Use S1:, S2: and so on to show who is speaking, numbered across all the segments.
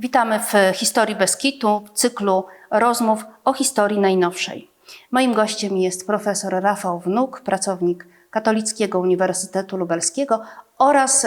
S1: Witamy w Historii Beskitu, w cyklu rozmów o historii najnowszej. Moim gościem jest profesor Rafał Wnuk, pracownik Katolickiego Uniwersytetu Lubelskiego oraz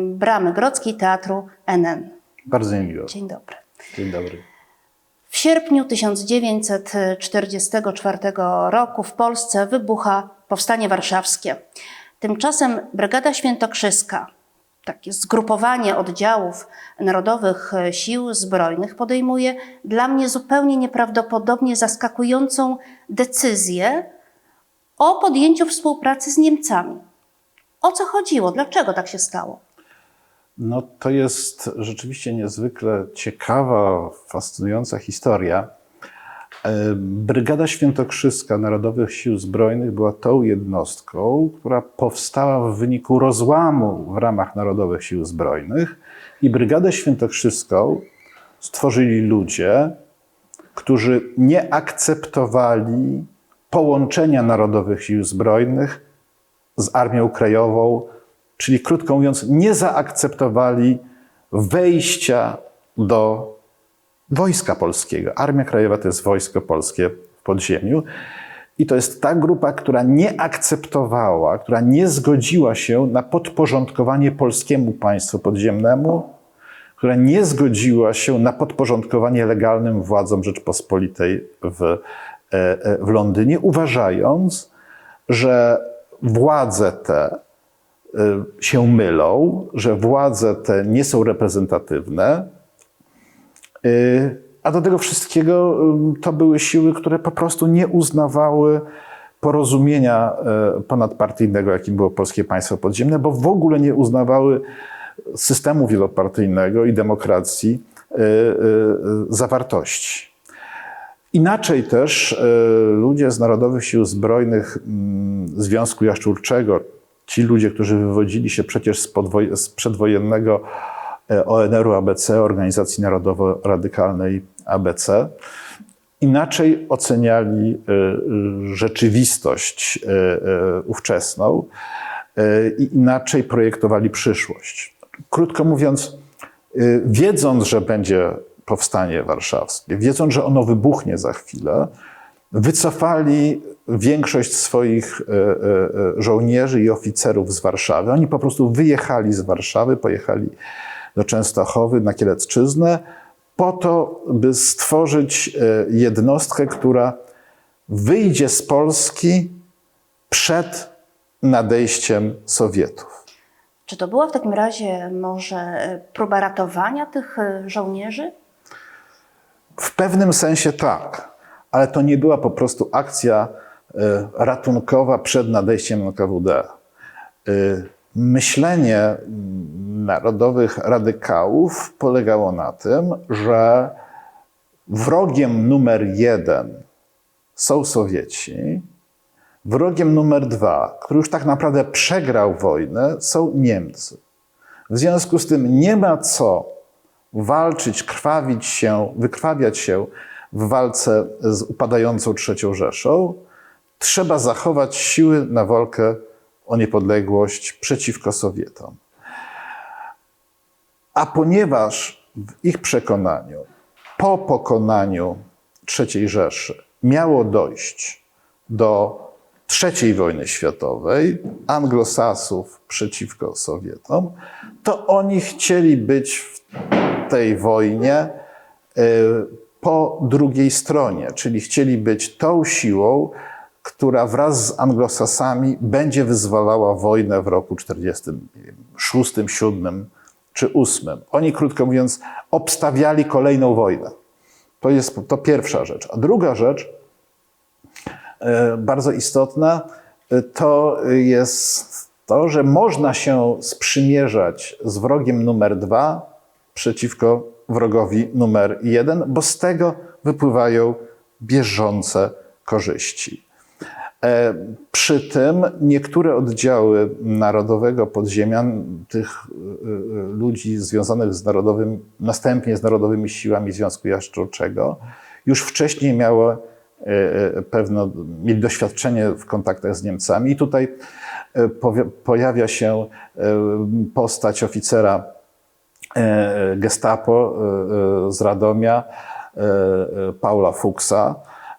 S1: Bramy Grodzkiej Teatru NN.
S2: Bardzo mi miło.
S1: Dzień dobry.
S2: Dzień dobry.
S1: W sierpniu 1944 roku w Polsce wybucha Powstanie Warszawskie. Tymczasem Brygada Świętokrzyska, takie zgrupowanie oddziałów Narodowych Sił Zbrojnych, podejmuje dla mnie zupełnie nieprawdopodobnie zaskakującą decyzję o podjęciu współpracy z Niemcami. O co chodziło? Dlaczego tak się stało?
S2: No to jest rzeczywiście niezwykle ciekawa, fascynująca historia. E, Brygada Świętokrzyska Narodowych Sił Zbrojnych była tą jednostką, która powstała w wyniku rozłamu w ramach Narodowych Sił Zbrojnych i Brygadę Świętokrzyską stworzyli ludzie, którzy nie akceptowali połączenia Narodowych Sił Zbrojnych z Armią Krajową, czyli krótko mówiąc, nie zaakceptowali wejścia do Wojska Polskiego. Armia Krajowa to jest wojsko polskie w podziemiu. I to jest ta grupa, która nie akceptowała, która nie zgodziła się na podporządkowanie polskiemu państwu podziemnemu, która nie zgodziła się na podporządkowanie legalnym władzom Rzeczpospolitej w, e, e, w Londynie, uważając, że władze te y, się mylą, że władze te nie są reprezentatywne, a do tego wszystkiego to były siły, które po prostu nie uznawały porozumienia y, ponadpartyjnego, jakim było polskie państwo podziemne, bo w ogóle nie uznawały systemu wielopartyjnego i demokracji y, y, zawartości. Inaczej też e, ludzie z Narodowych Sił Zbrojnych mm, Związku Jaszczurczego, ci ludzie, którzy wywodzili się przecież z, z przedwojennego e, ONR-u ABC, Organizacji Narodowo-Radykalnej ABC, inaczej oceniali e, rzeczywistość ówczesną i inaczej projektowali przyszłość. Krótko mówiąc, wiedząc, że będzie powstanie warszawskie, wiedząc, że ono wybuchnie za chwilę, wycofali większość swoich żołnierzy i oficerów z Warszawy. Oni po prostu wyjechali z Warszawy, pojechali do Częstochowy, na Kielecczyznę, po to, by stworzyć e, jednostkę, która wyjdzie z Polski przed nadejściem Sowietów.
S1: Czy to była w takim razie może próba ratowania tych e, żołnierzy?
S2: W pewnym sensie tak, ale to nie była po prostu akcja e, ratunkowa przed nadejściem NKWD. E, Myślenie narodowych radykałów polegało na tym, że wrogiem numer jeden są Sowieci, wrogiem numer dwa, który już tak naprawdę przegrał wojnę, są Niemcy. W związku z tym nie ma co walczyć, krwawić się, wykrwawiać się w walce z upadającą trzecią Rzeszą. Trzeba zachować siły na walkę o niepodległość przeciwko Sowietom. A ponieważ w ich przekonaniu po pokonaniu III Rzeszy miało dojść do III wojny światowej, anglosasów przeciwko Sowietom, to oni chcieli być w tej wojnie y, po drugiej stronie, czyli chcieli być tą siłą, która wraz z anglosasami będzie wyzwalała wojnę w roku 46, 7 czy 8. Oni, krótko mówiąc, obstawiali kolejną wojnę. To jest to pierwsza rzecz. A druga rzecz, e, bardzo istotna, e, to jest to, że można się sprzymierzać z wrogiem numer dwa przeciwko wrogowi numer jeden, bo z tego wypływają bieżące korzyści. E, Przy tym niektóre oddziały Narodowego Podziemia, tych e, e, ludzi związanych z narodowym, następnie z Narodowymi Siłami Związku Jaszczurczego, już wcześniej miały e, pewne, mieli doświadczenie w kontaktach z Niemcami. I tutaj pojawia się postać oficera gestapo z Radomia, Paula Fuchsa.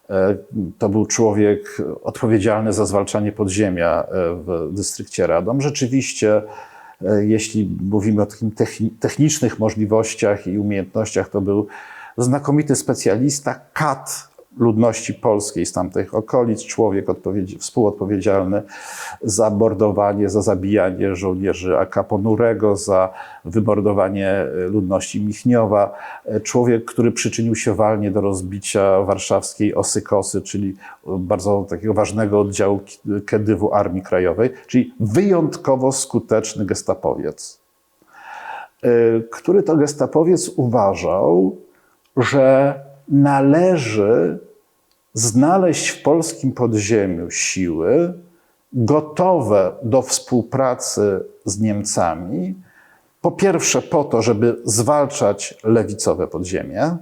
S2: E, To był człowiek odpowiedzialny za zwalczanie podziemia e, w dystrykcie Radom. Rzeczywiście, e, jeśli mówimy o takim techni- technicznych możliwościach i umiejętnościach, to był znakomity specjalista, kat ludności polskiej z tamtych okolic, człowiek odpowiedzi- współodpowiedzialny za mordowanie, za zabijanie żołnierzy AK Ponurego, za wymordowanie e, ludności Michniowa. E, Człowiek, który przyczynił się walnie do rozbicia warszawskiej Osy Kosy, czyli bardzo takiego ważnego oddziału Kedywu Armii Krajowej, czyli wyjątkowo skuteczny gestapowiec, e, który to gestapowiec uważał, że należy znaleźć w polskim podziemiu siły gotowe do współpracy z Niemcami. Po pierwsze, po to, żeby zwalczać lewicowe podziemie,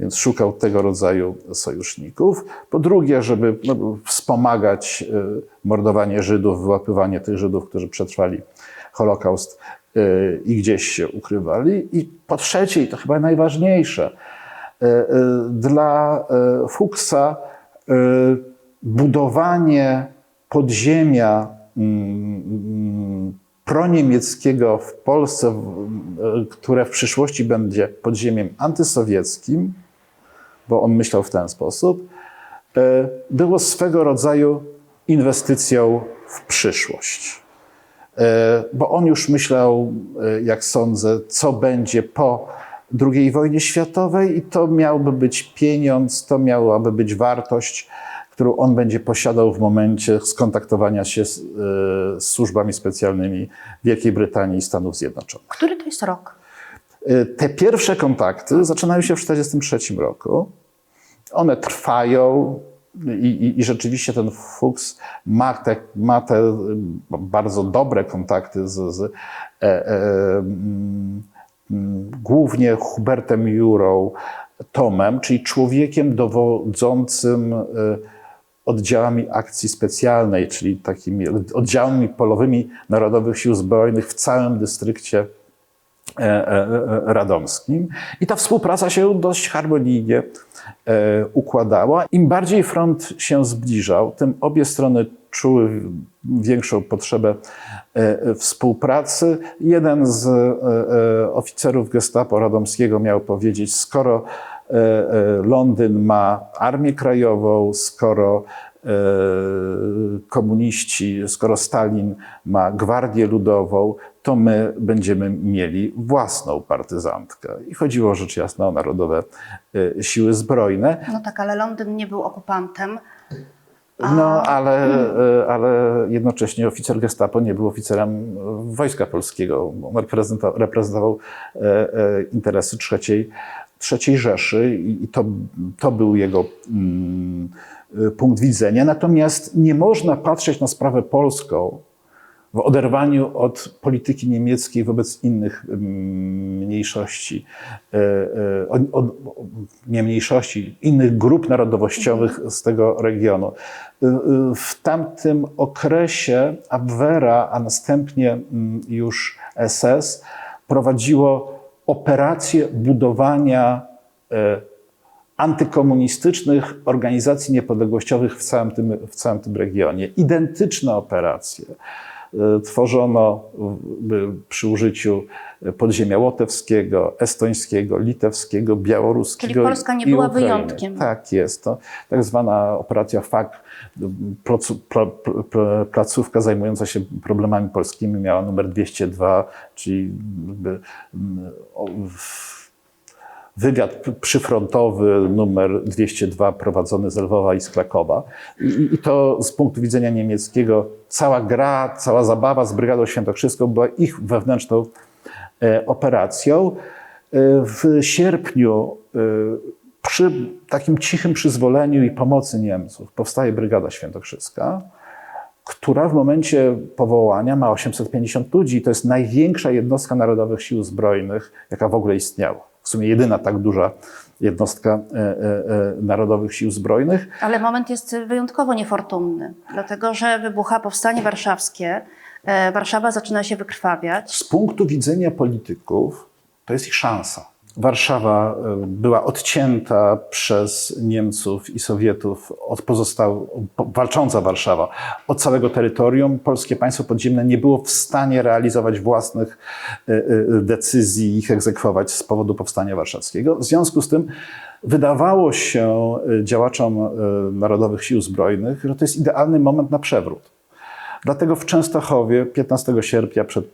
S2: więc szukał tego rodzaju sojuszników. Po drugie, żeby no, wspomagać y, mordowanie Żydów, wyłapywanie tych Żydów, którzy przetrwali Holokaust y, i gdzieś się ukrywali. I po trzecie, i to chyba najważniejsze, dla y, Fuchsa y, budowanie podziemia mm, mm, proniemieckiego w Polsce, które w przyszłości będzie podziemiem antysowieckim, bo on myślał w ten sposób, było swego rodzaju inwestycją w przyszłość. Bo on już myślał, jak sądzę, co będzie po II wojnie światowej, i to miałby być pieniądz, to miałaby być wartość, którą on będzie posiadał w momencie skontaktowania się z, y, z służbami specjalnymi Wielkiej Brytanii i Stanów Zjednoczonych.
S1: Który to jest rok?
S2: Y, Te pierwsze kontakty zaczynają się w 1943 roku. One trwają i, i, i rzeczywiście ten Fuchs ma te, ma te bardzo dobre kontakty z, z e, e, głównie Hubertem Jurą, Tomem, czyli człowiekiem dowodzącym y, oddziałami akcji specjalnej, czyli takimi oddziałami polowymi Narodowych Sił Zbrojnych w całym dystrykcie e, e, e, radomskim. I ta współpraca się dość harmonijnie e, układała. Im bardziej front się zbliżał, tym obie strony czuły większą potrzebę e, współpracy. Jeden z e, e, oficerów gestapo radomskiego miał powiedzieć, skoro e, e, Londyn ma armię krajową, skoro e, komuniści, skoro Stalin ma Gwardię Ludową, to my będziemy mieli własną partyzantkę. I chodziło rzecz jasna o narodowe e, siły zbrojne.
S1: No tak, ale Londyn nie był okupantem.
S2: No, ale, e, ale jednocześnie oficer gestapo nie był oficerem Wojska Polskiego. On reprezentował, reprezentował e, interesy trzeciej, trzeciej Rzeszy i to, to był jego mm, punkt widzenia. Natomiast nie można patrzeć na sprawę polską w oderwaniu od polityki niemieckiej wobec innych mm, mniejszości, e, e, od, nie mniejszości, innych grup narodowościowych z tego regionu. E, W tamtym okresie Abwehra, a następnie mm, już SS prowadziło operację budowania antykomunistycznych organizacji niepodległościowych w całym tym, w całym tym regionie. Identyczne operacje tworzono w- przy użyciu podziemia łotewskiego, estońskiego, litewskiego, białoruskiego.
S1: Czyli Polska nie była
S2: Ukrainy.
S1: wyjątkiem.
S2: Tak jest. To tak zwana operacja FAK, placówka zajmująca się problemami polskimi, miała numer 202, czyli jakby, mm, o, w- wywiad przyfrontowy numer 202 prowadzony z Lwowa i z Krakowa. I, I to z punktu widzenia niemieckiego cała gra, cała zabawa z Brygadą Świętokrzyską była ich wewnętrzną e, operacją. E, W sierpniu e, przy takim cichym przyzwoleniu i pomocy Niemców powstaje Brygada Świętokrzyska, która w momencie powołania ma 850 ludzi to jest największa jednostka Narodowych Sił Zbrojnych, jaka w ogóle istniała. W sumie jedyna tak duża jednostka e, e, e, Narodowych Sił Zbrojnych.
S1: Ale moment jest wyjątkowo niefortunny, dlatego że wybucha powstanie warszawskie. e, Warszawa zaczyna się wykrwawiać.
S2: Z punktu widzenia polityków to jest ich szansa. Warszawa e, była odcięta przez Niemców i Sowietów od pozostałych, walcząca Warszawa, od całego terytorium. Polskie państwo podziemne nie było w stanie realizować własnych e, e, decyzji i ich egzekwować z powodu powstania warszawskiego. W związku z tym wydawało się działaczom Narodowych Sił Zbrojnych, że to jest idealny moment na przewrót. Dlatego w Częstochowie 15 sierpnia przed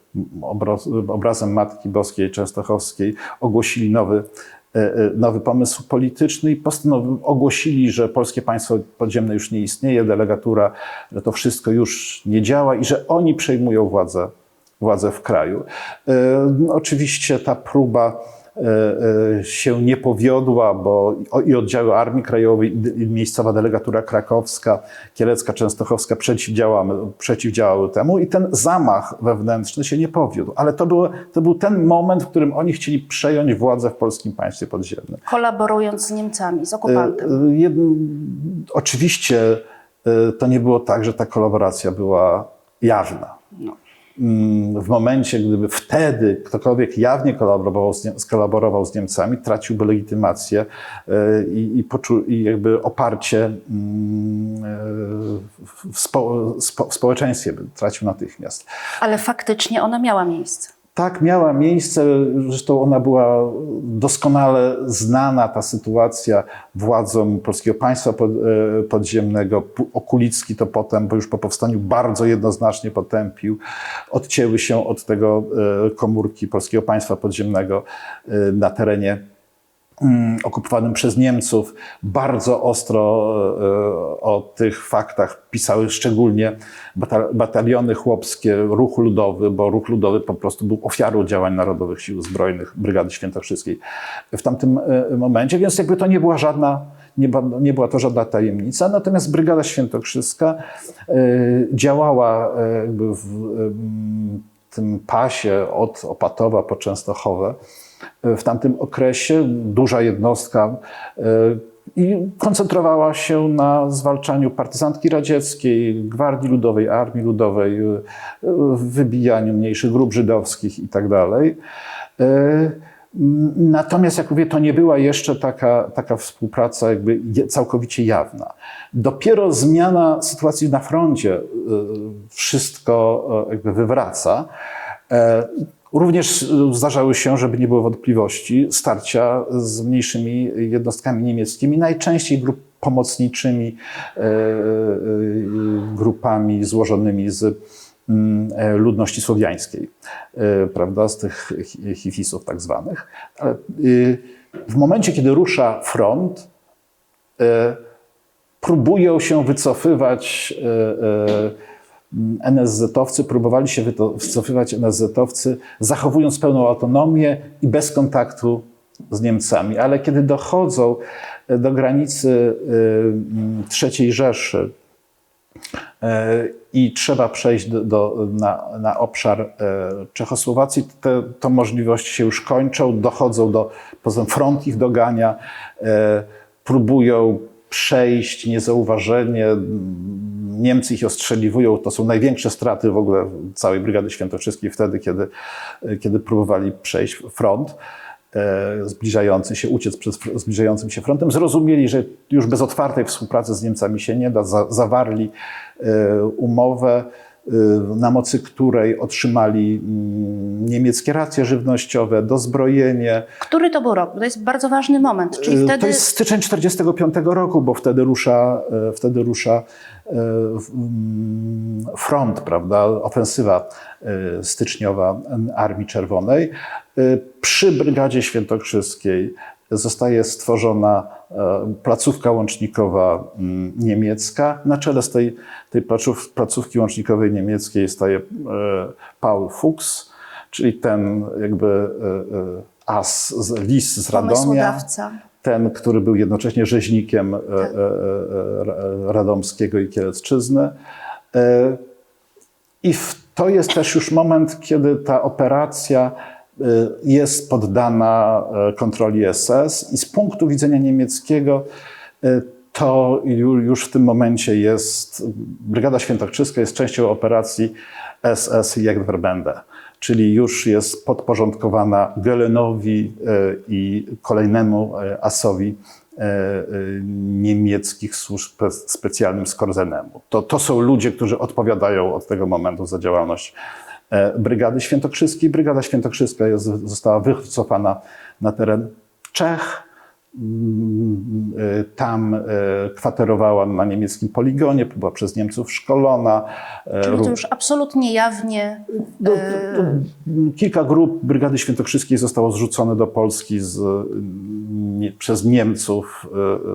S2: obraz, obrazem Matki Boskiej Częstochowskiej ogłosili nowy, e, e, nowy pomysł polityczny i ogłosili, że polskie państwo podziemne już nie istnieje, delegatura, że to wszystko już nie działa i że oni przejmują władzę, władzę w kraju. E, no, Oczywiście ta próba się nie powiodła, bo i oddziały Armii Krajowej, i miejscowa delegatura krakowska, kielecka, częstochowska przeciwdziałały, przeciwdziałały temu i ten zamach wewnętrzny się nie powiódł. Ale to, było, to był ten moment, w którym oni chcieli przejąć władzę w polskim państwie podziemnym.
S1: Kolaborując z Niemcami, z okupantem.
S2: E, e, jedn- Oczywiście e, to nie było tak, że ta kolaboracja była jawna. Mm, W momencie, gdyby wtedy ktokolwiek jawnie kolaborował z, skolaborował z Niemcami, traciłby legitymację e, i, i, poczu, i jakby oparcie mm, e, w, spo, w społeczeństwie by tracił natychmiast.
S1: Ale faktycznie ona miała miejsce.
S2: Tak miała miejsce, zresztą ona była doskonale znana, ta sytuacja władzom Polskiego Państwa e, Podziemnego. Okulicki to potem, bo już po powstaniu bardzo jednoznacznie potępił. Odcięły się od tego e, komórki Polskiego Państwa Podziemnego e, na terenie okupowanym przez Niemców. Bardzo ostro e, o tych faktach pisały szczególnie bata- bataliony chłopskie, ruch ludowy, bo ruch ludowy po prostu był ofiarą działań Narodowych Sił Zbrojnych Brygady Świętokrzyskiej w tamtym e, momencie, więc jakby to nie była żadna nie, nie była to żadna tajemnica, natomiast Brygada Świętokrzyska e, działała e, w tym pasie od Opatowa po Częstochowę w tamtym okresie. Duża jednostka e, i koncentrowała się na zwalczaniu partyzantki radzieckiej, Gwardii Ludowej, Armii Ludowej, e, wybijaniu mniejszych grup żydowskich i tak. E, Natomiast, jak mówię, to nie była jeszcze taka, taka współpraca jakby całkowicie jawna. Dopiero zmiana sytuacji na froncie wszystko jakby wywraca. E, Również zdarzały się, żeby nie było wątpliwości, starcia z mniejszymi jednostkami niemieckimi, najczęściej grup pomocniczymi, e, e, grupami złożonymi z mm, e, ludności słowiańskiej, e, prawda, z tych hi- hifisów tak zwanych. Y, W momencie, kiedy rusza front, e, próbują się wycofywać e, e, NSZ-owcy, próbowali się wycofywać NSZ-owcy, zachowując pełną autonomię i bez kontaktu z Niemcami. Ale kiedy dochodzą e, do granicy e, III Rzeszy e, i trzeba przejść do, do, na, na obszar Czechosłowacji, te, to możliwości się już kończą, dochodzą do, poza front ich dogania, próbują przejść niezauważenie, Niemcy ich ostrzeliwują, to są największe straty w ogóle całej Brygady Świętokrzyskiej wtedy, kiedy, kiedy próbowali przejść front e, zbliżający się, uciec przed zbliżającym się frontem. Zrozumieli, że już bez otwartej współpracy z Niemcami się nie da, za, zawarli e, umowę, na mocy której otrzymali mm, niemieckie racje żywnościowe, dozbrojenie,
S1: Który to był rok? To jest bardzo ważny moment. Czyli
S2: E,
S1: wtedy
S2: To jest styczeń 45 roku, bo wtedy rusza, e, wtedy rusza mm, front, prawda, ofensywa styczniowa Armii Czerwonej. Przy Brygadzie Świętokrzyskiej zostaje stworzona placówka łącznikowa mm, niemiecka. Na czele z tej, tej placów, placówki łącznikowej niemieckiej staje e, Paul Fuchs, czyli ten jakby e, e, as, z- lis z Radomia ten, który był jednocześnie rzeźnikiem e, e, e, Radomskiego i Kielecczyzny. E, I to jest też już moment, kiedy ta operacja e, jest poddana e, kontroli SS i z punktu widzenia niemieckiego e, to ju- już w tym momencie jest, Brygada Świętokrzyska jest częścią operacji SS Jagdverbände. czyli już jest podporządkowana Gelenowi i kolejnemu asowi niemieckich służb spe- specjalnym Skorzenemu. To, to są ludzie, którzy odpowiadają od tego momentu za działalność Brygady Świętokrzyskiej. Brygada Świętokrzyska jest, została wycofana na teren Czech. Mm, e, Tam e, kwaterowała na niemieckim poligonie, była przez Niemców szkolona. E,
S1: Czyli to już absolutnie jawnie
S2: no, to Kilka grup Brygady Świętokrzyskiej zostało zrzucone do Polski z, nie, przez Niemców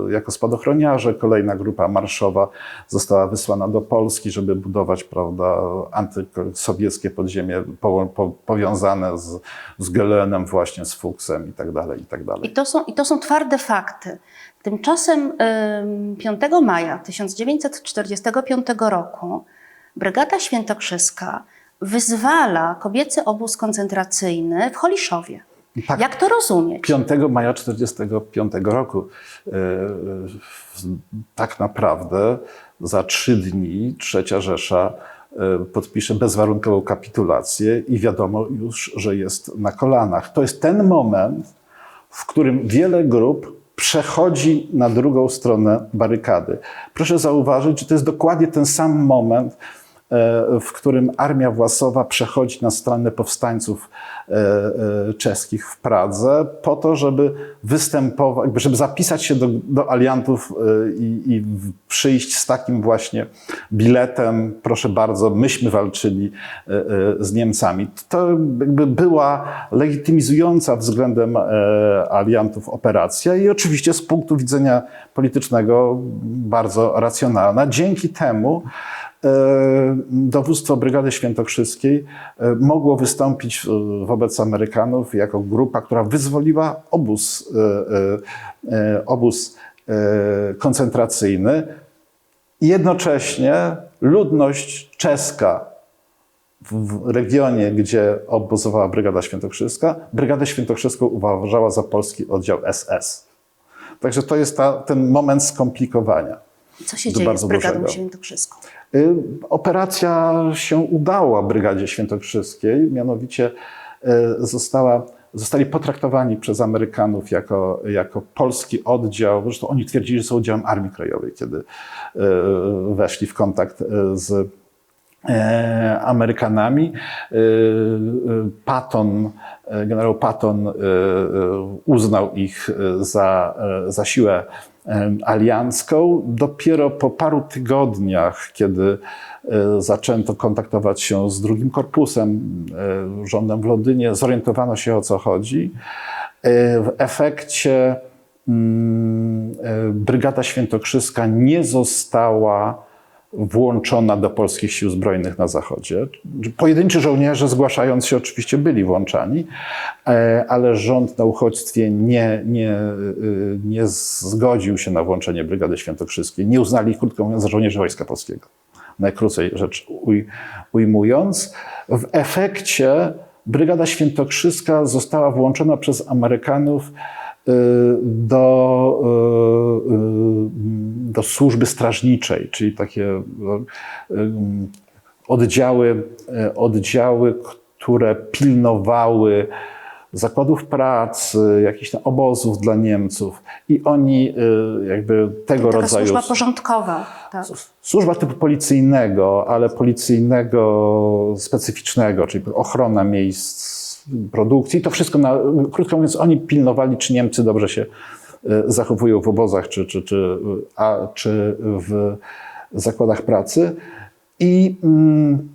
S2: e, jako spadochroniarze. Kolejna grupa marszowa została wysłana do Polski, żeby budować prawda, antysowieckie podziemie po, po, powiązane z, z Gelenem, właśnie z Fuchsem i tak dalej, i tak dalej.
S1: I to są, i to są twarde fakty. Tymczasem ym, 5 maja 1945 roku Brygada Świętokrzyska wyzwala kobiecy obóz koncentracyjny w Holiszowie.
S2: Tak.
S1: Jak to rozumieć?
S2: 5 maja 1945 roku. e, Tak naprawdę za trzy dni Trzecia Rzesza e, podpisze bezwarunkową kapitulację i wiadomo już, że jest na kolanach. To jest ten moment, w którym wiele grup przechodzi na drugą stronę barykady. Proszę zauważyć, że to jest dokładnie ten sam moment, w którym armia Własowa przechodzi na stronę powstańców e, e, czeskich w Pradze, po to, żeby występować, żeby zapisać się do, do aliantów e, i, i przyjść z takim właśnie biletem, proszę bardzo, myśmy walczyli e, e, z Niemcami. To jakby była legitymizująca względem e, aliantów operacja i oczywiście z punktu widzenia politycznego bardzo racjonalna. Dzięki temu e, dowództwo Brygady Świętokrzyskiej e, mogło wystąpić e, wobec Amerykanów jako grupa, która wyzwoliła obóz, e, e, e, obóz e, koncentracyjny. Jednocześnie ludność czeska w regionie, gdzie obozowała Brygada Świętokrzyska, Brygadę Świętokrzyską uważała za polski oddział SS. Także to jest ta, ten moment skomplikowania.
S1: Co się dzieje z Brygadą. Świętokrzyską?
S2: Y, Operacja się udała Brygadzie Świętokrzyskiej, mianowicie y, została, zostali potraktowani przez Amerykanów jako, jako polski oddział. Zresztą oni twierdzili, że są oddziałem Armii Krajowej, kiedy y, weszli w kontakt z Amerykanami. Y, y, Patton, e, generał Patton uznał ich za, e, za siłę e, aliancką. Dopiero po paru tygodniach, kiedy e, zaczęto kontaktować się z drugim korpusem, e, rządem w Londynie, zorientowano się o co chodzi. E, W efekcie mm, e, Brygada Świętokrzyska nie została włączona do polskich sił zbrojnych na Zachodzie. Pojedynczy żołnierze, zgłaszając się, oczywiście byli włączani, e, ale rząd na uchodźstwie nie, nie, y, nie zgodził się na włączenie Brygady Świętokrzyskiej. Nie uznali krótko mówiąc, za żołnierzy Wojska Polskiego. Najkrócej rzecz uj, ujmując. W efekcie Brygada Świętokrzyska została włączona przez Amerykanów do, y, y, do służby strażniczej, czyli takie y, y, oddziały, y, oddziały, które pilnowały zakładów pracy, jakichś tam obozów dla Niemców i oni y, jakby tego
S1: Taka
S2: rodzaju...
S1: służba porządkowa. Tak.
S2: Służba typu policyjnego, ale policyjnego specyficznego, czyli ochrona miejsc produkcji. To wszystko, na, krótko mówiąc, oni pilnowali, czy Niemcy dobrze się e, zachowują w obozach, czy, czy, czy, a, czy w zakładach pracy. I, mm,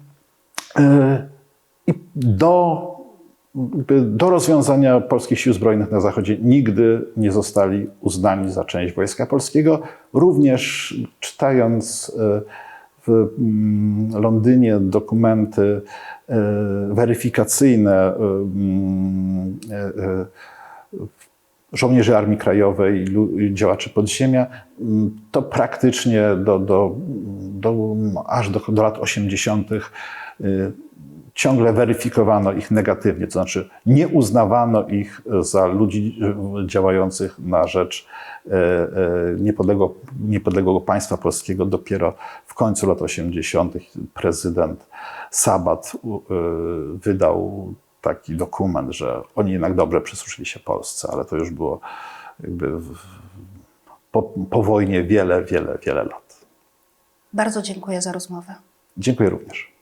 S2: e, i do do rozwiązania polskich sił zbrojnych na Zachodzie nigdy nie zostali uznani za część Wojska Polskiego. Również czytając e, w mm, Londynie dokumenty e, weryfikacyjne e, mm, e, żołnierzy Armii Krajowej i działaczy podziemia, mm, to praktycznie do, do, do, aż do, do lat 80. y, ciągle weryfikowano ich negatywnie, to znaczy nie uznawano ich za ludzi e, działających na rzecz e, niepodległego, niepodległego państwa polskiego. Dopiero w końcu lat 80. prezydent Sabat wydał taki dokument, że oni jednak dobrze przysłużyli się Polsce, ale to już było jakby w, po, po wojnie wiele, wiele, wiele lat.
S1: Bardzo dziękuję za rozmowę.
S2: Dziękuję również.